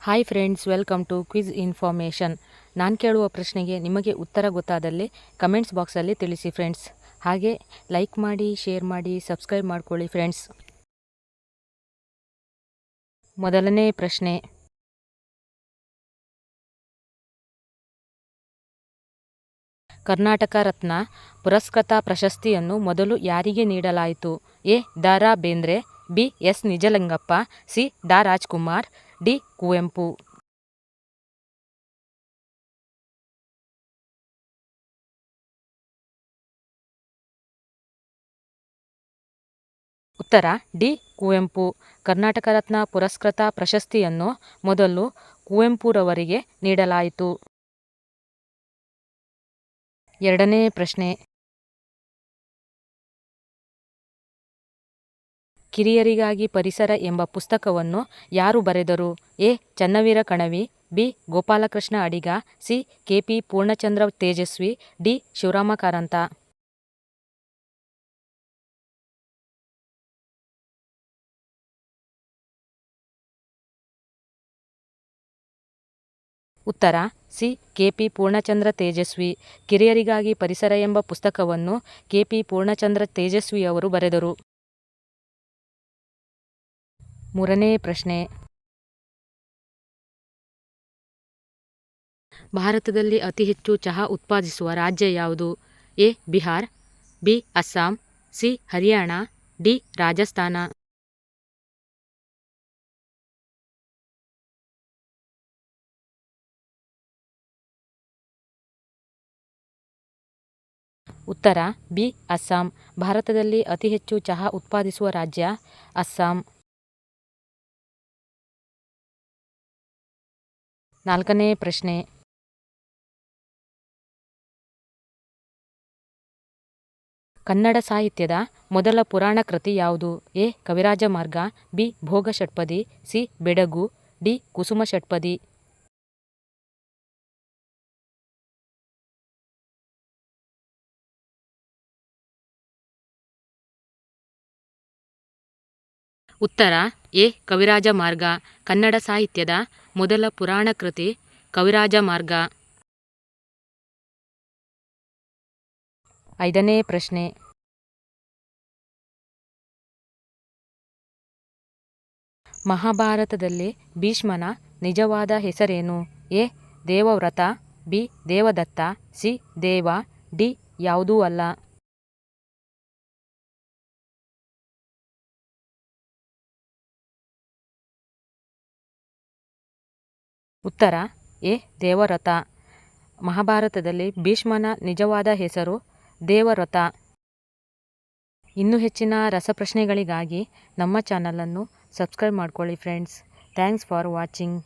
Hi friends welcome to quiz information ನಾನು ಕೇಳುವ ಪ್ರಶ್ನೆಗೆ ನಿಮಗೆ ಉತ್ತರ ಗೊತ್ತಾದಲ್ಲಿ ಕಮೆಂಟ್ಸ್ ಬಾಕ್ಸಲ್ಲಿ ತಿಳಿಸಿ ಫ್ರೆಂಡ್ಸ್ ಹಾಗೆ ಲೈಕ್ ಮಾಡಿ ಶೇರ್ ಮಾಡಿ ಸಬ್ಸ್ಕ್ರೈಬ್ ಮಾಡ್ಕೊಳ್ಳಿ ಫ್ರೆಂಡ್ಸ್ ಮೊದಲನೇ ಪ್ರಶ್ನೆ. ಕರ್ನಾಟಕ ರತ್ನ ಪುರಸ್ಕೃತ ಪ್ರಶಸ್ತಿಯನ್ನು ಮೊದಲು ಯಾರಿಗೆ ನೀಡಲಾಯಿತು? A. Dara Bendre, B. S. Nijalingappa, C. ಡಾ ರಾಜ್ಕುಮಾರ್ ಡಿ ಕುವೆಂಪು ಉತ್ತರ ಡಿ ಕುವೆಂಪು. ಕರ್ನಾಟಕ ರತ್ನ ಪುರಸ್ಕೃತ ಪ್ರಶಸ್ತಿಯನ್ನು ಮೊದಲು ಕುವೆಂಪುರವರಿಗೆ ನೀಡಲಾಯಿತು. ಎರಡನೇ ಪ್ರಶ್ನೆ. ಕಿರಿಯರಿಗಾಗಿ ಪರಿಸರ ಎಂಬ ಪುಸ್ತಕವನ್ನು ಯಾರು ಬರೆದರು? A. Channaveera Kanavi, B. Gopalakrishna Adiga, C. K P Poornachandra Tejaswi, D. Shivarama Karanth. ಉತ್ತರ, C. K P Poornachandra Tejaswi, ಕಿರಿಯರಿಗಾಗಿ ಪರಿಸರ ಎಂಬ ಪುಸ್ತಕವನ್ನು ಕೆಪಿ ಪೂರ್ಣಚಂದ್ರ ತೇಜಸ್ವಿಯವರು ಬರೆದರು. ಮೂರನೇ ಪ್ರಶ್ನೆ. ಭಾರತದಲ್ಲಿ ಅತಿ ಹೆಚ್ಚು ಚಹಾ ಉತ್ಪಾದಿಸುವ ರಾಜ್ಯ ಯಾವುದು? A, Bihar, B, Assam, C, Haryana, D, Rajasthan. ಉತ್ತರ, ಬಿ, ಅಸ್ಸಾಂ. ಭಾರತದಲ್ಲಿ ಅತಿ ಹೆಚ್ಚು ಚಹಾ ಉತ್ಪಾದಿಸುವ ರಾಜ್ಯ ಅಸ್ಸಾಂ. ನಾಲ್ಕನೇ ಪ್ರಶ್ನೆ. ಕನ್ನಡ ಸಾಹಿತ್ಯದ ಮೊದಲ ಪುರಾಣ ಕೃತಿ ಯಾವುದು? ಎ. ಕವಿರಾಜ ಮಾರ್ಗ, ಬಿ. ಭೋಗ ಷಟ್ಪದಿ ಸಿ. ಬೆಡಗು, ಡಿ. ಕುಸುಮ ಷಟ್ಪದಿ ಉತ್ತರ ಎ. ಕವಿರಾಜ ಮಾರ್ಗ, ಕನ್ನಡ ಸಾಹಿತ್ಯದ ಮೊದಲ ಪುರಾಣ ಕೃತಿ, ಕವಿರಾಜ ಮಾರ್ಗ. ಐದನೇ ಪ್ರಶ್ನೆ. ಮಹಾಭಾರತದಲ್ಲಿ ಭೀಷ್ಮನ ನಿಜವಾದ ಹೆಸರೇನು? A. Devavrata, B. Devadatta, C. Deva, D. ಯಾವುದೂ ಅಲ್ಲ. ಉತ್ತರ, ಎ ದೇವರಥ ಮಹಾಭಾರತದಲ್ಲಿ ಭೀಷ್ಮನ ನಿಜವಾದ ಹೆಸರು ದೇವರಥ ಇನ್ನೂ ಹೆಚ್ಚಿನ ರಸಪ್ರಶ್ನೆಗಳಿಗಾಗಿ ನಮ್ಮ ಚಾನಲನ್ನು ಸಬ್ಸ್ಕ್ರೈಬ್ ಮಾಡ್ಕೊಳ್ಳಿ ಫ್ರೆಂಡ್ಸ್ ಥ್ಯಾಂಕ್ಸ್ ಫಾರ್ ವಾಚಿಂಗ್